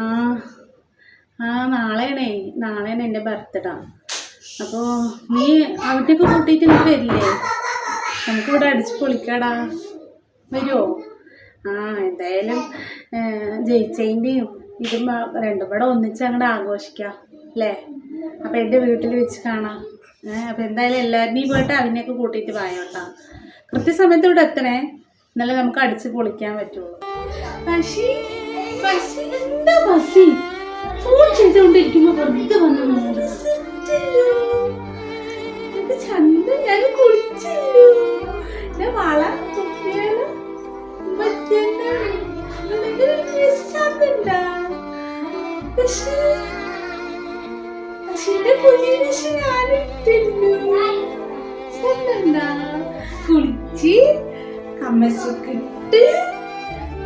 ആ ആ നാളെയാണേ. നാളെയാണ് എന്റെ ബർത്ത്ഡേ അപ്പോൾ നീ അവിടേക്ക് കൂട്ടിയിട്ട് നീ വരില്ലേ? നമുക്കിവിടെ അടിച്ച് പൊളിക്കാടാ. വരുമോ ആ എന്തായാലും ജയിച്ചതിന്റെയും ഇതും രണ്ടും കൂടെ ഒന്നിച്ച് അങ്ങോട്ട് ആഘോഷിക്കാം അല്ലേ? അപ്പം എന്റെ വീട്ടിൽ വെച്ച് കാണാം. അപ്പം എന്തായാലും എല്ലാവരുടെയും പോയിട്ട് അവനെയൊക്കെ കൂട്ടിയിട്ട് വായോട്ടാ കൃത്യസമയത്ത് ഇവിടെ എത്തണേ. എന്നാലേ നമുക്ക് അടിച്ച് പൊളിക്കാൻ പറ്റുള്ളൂ. പക്ഷേ എന്താ ബസ്സി ഫോൺ ചെയ്തുകൊണ്ടിരിക്കുമ്പോ വെറുതെ വന്ന് ചന്ത ഞാൻ കുളിച്ചല്ലോ. വള കുപ്പിയാലോ മറ്റേ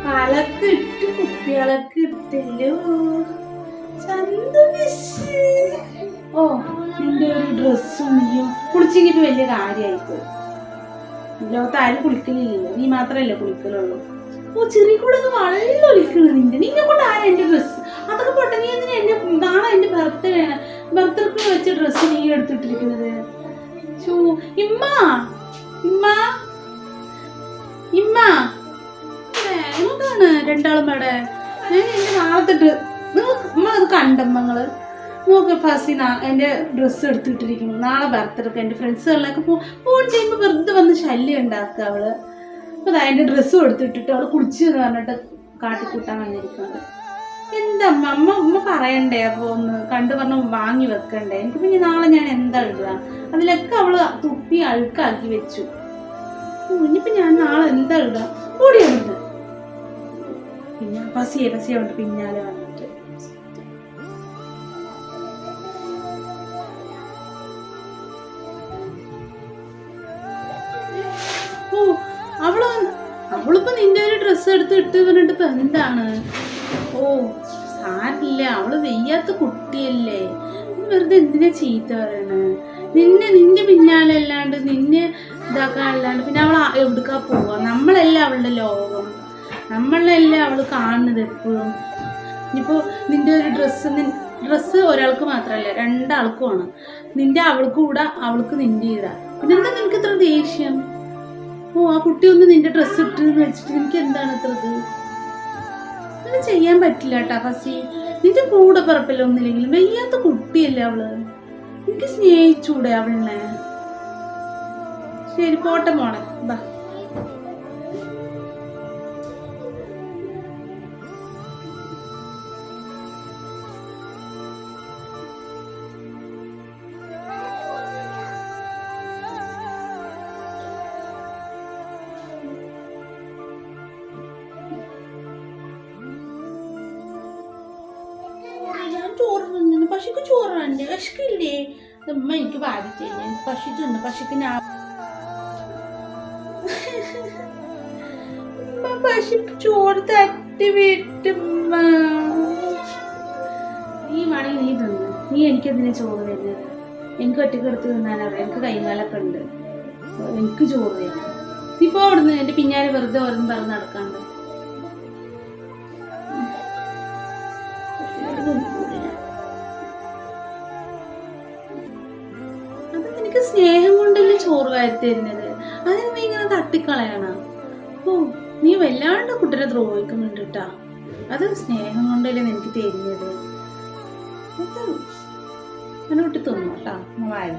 കമ്മസൊക്കെ ഇട്ട് ഇട്ട് ഇട്ടല്ലോ? ഓ നിന്റെ ഒരു ഡ്രസ്സും നീയും കുളിച്ചെങ്കിൽ വലിയ കാര്യമായിപ്പോയി. ലോകത്ത് ആരും കുളിക്കലില്ലല്ലോ. നീ മാത്രമല്ലേ കുളിക്കലുള്ളൂ. ഓ ചെറിയ കൂടെ വളരെ ഒലിക്കണു നിന്റെ. നിന്നെ കൊണ്ട് ആരാ എന്റെ ഡ്രസ്സ് അതൊക്കെ പോട്ടെ നീ എന്തിനാ എന്റെ നാളെ എന്റെ ബർത്ത്ഡേ ബർത്ത്ഡേക്ക് വെച്ച ഡ്രസ്സ് നീ എടുത്തിട്ടിരിക്കുന്നത്? ചൂ ഇമ്മ. ഇമ്മ. ഇമ്മ. രണ്ടാളും ഞാൻ എന്റെ നാളത്തിട്ട് നമ്മളത് കണ്ടമ്മങ്ങൾ നോക്ക് ഫസി എന്റെ ഡ്രസ്സ് എടുത്തിട്ടിരിക്കുന്നു. നാളെ ബർത്ത്ഡേക്ക് എന്റെ ഫ്രണ്ട്സുകളിലൊക്കെ ഫോൺ ചെയ്യുമ്പോൾ വെറുതെ വന്ന് ശല്യം ഉണ്ടാക്കുക അവൾ. അപ്പോൾ അതാ എന്റെ ഡ്രസ്സും എടുത്തിട്ടിട്ട് അവൾ കുടിച്ചു എന്ന് പറഞ്ഞിട്ട് കാട്ടിക്കൂട്ടാൻ വന്നിരിക്കുന്നത്. എന്താ അമ്മ? അമ്മ പറയണ്ടേ? അപ്പോൾ ഒന്ന് കണ്ടു പറഞ്ഞ വാങ്ങി വെക്കണ്ടേ? എനിക്ക് പിന്നെ നാളെ ഞാൻ എന്താ ഇടുക? അതിലൊക്കെ അവൾ തുപ്പി അഴുക്കാക്കി വെച്ചു. ഓ, ഇനിയിപ്പോ ഞാൻ നാളെ എന്താ ഇടുക? അവിടുന്ന്. പിന്നെ പസിയെ പസിയെ കൊണ്ട് പിന്നാലെ വന്നിട്ട്. ഓ അവൾ അവളിപ്പോ നിന്റെ ഒരു ഡ്രസ്സ് എടുത്ത് ഇട്ട് പറഞ്ഞിട്ട് ഇപ്പൊ എന്താണ്? ഓ സാരില്ല അവൾ വെയ്യാത്ത കുട്ടിയല്ലേ. വെറുതെ എന്തിനാ ചീത്ത പറയണേ? നിന്നെ നിന്റെ പിന്നാലെ അല്ലാണ്ട് നിന്നെ ഇതാക്കാൻ അല്ലാണ്ട് പിന്നെ അവൾ എവിടുക്കാ പോവാ? നമ്മളല്ല അവളുടെ ലോകം. നമ്മളല്ല അവൾ കാണുന്നത് എപ്പോഴും? ഇനിയിപ്പോൾ നിന്റെ ഒരു ഡ്രസ്സ് ഡ്രസ്സ് ഒരാൾക്ക് മാത്രമല്ല രണ്ടാൾക്കുമാണ് നിന്റെ അവൾക്ക് കൂടെ അവൾക്ക് നിന്റെ ഇതാ. പിന്നെ പിന്നെന്താ നിനക്ക് ഇത്ര ദേഷ്യം? ഓ ആ കുട്ടി ഒന്ന് നിന്റെ ഡ്രസ്സ് ഇട്ട് എന്ന് വെച്ചിട്ട് നിനക്ക് എന്താണ് ഇത്ര ഇത് അങ്ങനെ ചെയ്യാൻ പറ്റില്ല കേട്ടാ ഫസി. നിന്റെ കൂടെ പറപ്പില്ല ഒന്നില്ലെങ്കിലും വയ്യാത്ത കുട്ടിയല്ലേ അവൾ. എനിക്ക് സ്നേഹിച്ചൂടെ അവളിനെ? ശരി പോട്ടെ മോളെ. ബാ. വിശക്കില്ലേ അമ്മ എനിക്ക് വാരി ഞാൻ പശു തിന്നു. പശുക്ക് ഞാൻ പശു ചോറ് തട്ടി വിട്ടുമ്മ നീ വേണമെങ്കിൽ നീ തിന്നു. നീ എനിക്കെന്തിനാ ചോറ് തരുന്നത് എനിക്ക് ഒറ്റയ്ക്ക് തിന്നാനറിയാം എനിക്ക് കൈകാലൊക്കെ ഉണ്ട്. എനിക്ക് ചോറ് തരും. ഇപ്പൊ അവിടുന്ന്. എന്റെ പിന്നാലെ വെറുതെ ഓരോന്ന് പറഞ്ഞ് നടക്കാണ്ട്. ചോറ് വാരി തരുന്നത്. അതിന് നീ ഇങ്ങനെ തട്ടിക്കളയണ. ഓ നീ വല്ലാണ്ട് കുട്ടിനെ ദ്രോഹിക്കുന്നുണ്ട് കേട്ടാ അത് സ്നേഹം കൊണ്ടല്ലേ നിനക്ക് തരുന്നത്. ഇത് അങ്ങനെ വിട്ട് തിന്നു കേട്ടോ വാരി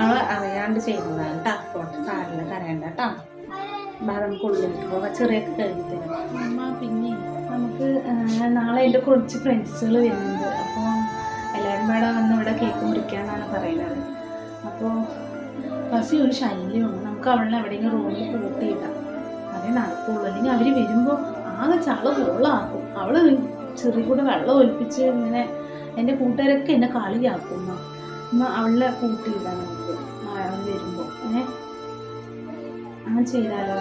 അവൾ അറിയാണ്ട് ചെയ്യുന്നതാണ് കേട്ടാ പോട്ടെ സാരില്ല കരയണ്ട കേട്ടോ നമുക്ക് ഉള്ളിലേക്ക് പോകാം ചെറിയൊക്കെ അമ്മ പിന്നെ നമുക്ക് നാളെ എന്റെ കുറച്ച് ഫ്രണ്ട്സുകൾ വരുന്നുണ്ട്. അപ്പോൾ എല്ലാവരും കൂടെ വന്ന് ഇവിടെ കേക്ക് മുറിക്കാന്നാണ് പറയുന്നത്. അപ്പോൾ ബസ്സി ഒരു ശല്യമാണ് നമുക്ക് അവളെ എവിടെയെങ്കിലും റൂമിൽ കൂട്ടിയിടാം അതേ നടക്കുള്ളൂ. അല്ലെങ്കിൽ അവർ വരുമ്പോൾ ആകെ ചള കൊള്ളാക്കും. അവൾ ചെറിയ കൂടെ വെള്ളം ഒലിപ്പിച്ച് ഇങ്ങനെ എന്റെ കൂട്ടുകാരൊക്കെ എന്നെ കളിയാക്കും. ഉമ്മ അവളെ കൂട്ടിയിടാം നമുക്ക്. അവൾ വരുമ്പോൾ ഏ? അങ്ങനെ ചെയ്താലോ?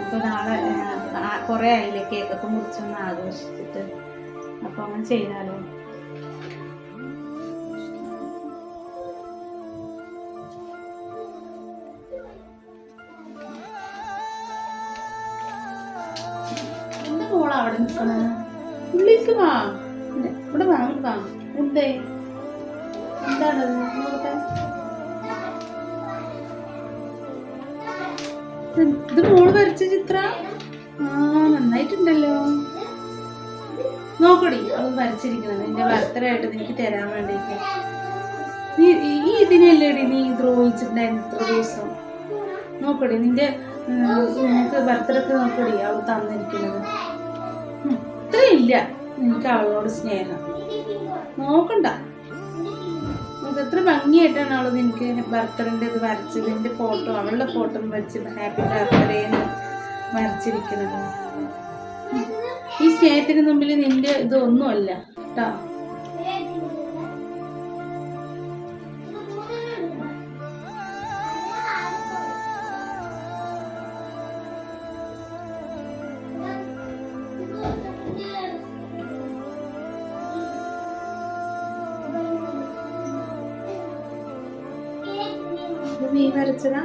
അപ്പോൾ നാളെ കുറേ ആയില്ലേ കേക്കൊക്കെ മുറിച്ചൊന്ന് ആഘോഷിച്ചിട്ട്. അപ്പോൾ അങ്ങനെ ചെയ്താലോ? അവിടെ നിൽക്കണ? ഉള്ളിലേക്ക് വാ. ഇവിടെ വാ എന്തേ? എന്താണത് ഇത് മോൾ വരച്ച ചിത്ര? ആ നന്നായിട്ടുണ്ടല്ലോ. നോക്കടി അവൾ വരച്ചിരിക്കണത്. എന്റെ ബർത്ത്ഡേ എനിക്ക് നിനക്ക് തരാൻ വേണ്ടിയിട്ട്. നീ ഈ ഇതിനല്ലേടി നീ ദ്രോഹിച്ചിട്ടുണ്ടായിരുന്നു ഇത്ര ദിവസം? നോക്കടി നിന്റെ നിനക്ക് ബർത്ത്ഡേക്ക് നോക്കടി അവൾ തന്നിരിക്കുന്നത്. ഉം, ഇല്ല. നിനക്ക് അവളോട് സ്നേഹം. നോക്കണ്ട. എത്ര ഭംഗിയായിട്ടാണ് അവൾ നിനക്ക് ബർത്ത്ഡേന്റെ ഇത് വരച്ചത്. എന്റെ ഫോട്ടോ അവളുടെ ഫോട്ടോ വരച്ച് ഹാപ്പി ബർത്ത്ഡേ എന്ന് വരച്ചിരിക്കുന്നത്. ഈ സ്നേഹത്തിന് മുമ്പിൽ നിന്റെ ഇതൊന്നുമല്ല കേട്ടോ. നീ വരച്ചതാ.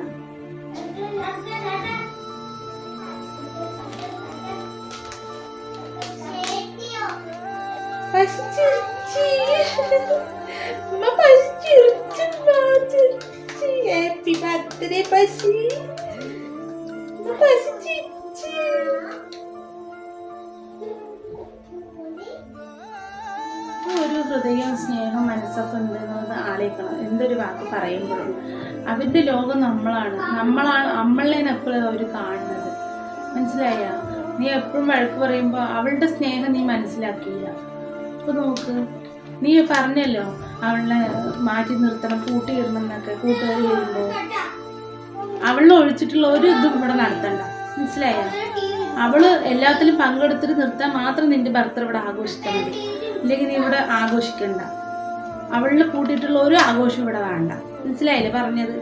ഹാപ്പി ബർത്ത്ഡേ പശി. പശു. സ്നേഹം മനസ്സൊക്കെ ഉണ്ട് ആലോചിക്കണം. എന്തൊരു വാക്ക് പറയുമ്പോഴും. അവരുടെ ലോകം നമ്മളാണ്. നമ്മളാണ് നമ്മളേനെ എപ്പോഴും അവർ കാണുന്നത്? മനസ്സിലായ? നീ എപ്പോഴും വഴക്ക് പറയുമ്പോൾ അവളുടെ സ്നേഹം നീ മനസ്സിലാക്കിയില്ല. അപ്പൊ നോക്ക്. നീ പറഞ്ഞല്ലോ അവളെ മാറ്റി നിർത്തണം കൂട്ടിയിടണം എന്നൊക്കെ കൂട്ടുകാർ വരുമ്പോൾ അവളെ ഒഴിച്ചിട്ടുള്ള ഒരു ഇതും ഇവിടെ നടത്തണ്ട. മനസ്സിലായ? അവൾ എല്ലാത്തിലും പങ്കെടുത്തിട്ട് നിർത്താൻ മാത്രം നിന്റെ ഭർത്തർ ഇവിടെ ആഘോഷിക്കാൻ മതി. ഇല്ലെങ്കിൽ നീ ഇവിടെ ആഘോഷിക്കണ്ട. അവളിനെ കൂട്ടിയിട്ടുള്ള ഒരു ആഘോഷം ഇവിടെ വേണ്ട മനസ്സിലായില്ലേ പറഞ്ഞത്.